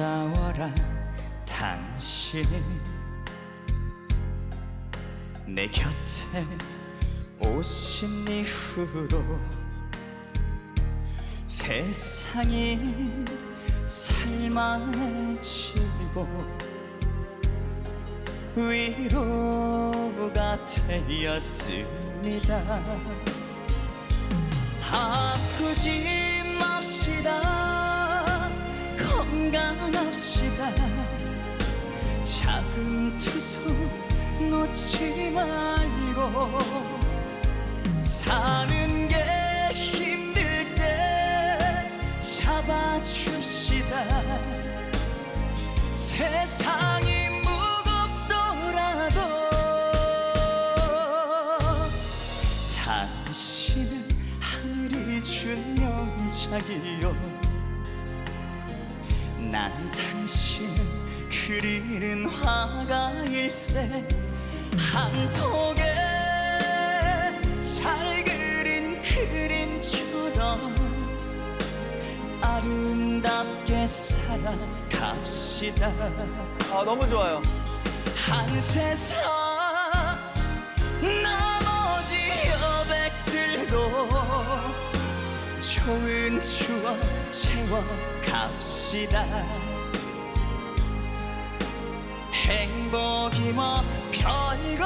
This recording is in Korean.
채워라 당신. 내 곁에 오신 이후로 세상이 살만해지고 위로가 되었습니다. 아프지 건강합시다 작은 투소 놓지 말고 사는 게 힘들 때 잡아줍시다. 세상이 무겁더라도 당신은 하늘이 준 명작이요 난 당신을 그리는 화가일세 한 통에 잘 그린 그림처럼 아름답게 살아갑시다 아 너무 좋아요. 한 세상 좋은 추억 채워갑시다. 행복이 뭐 별거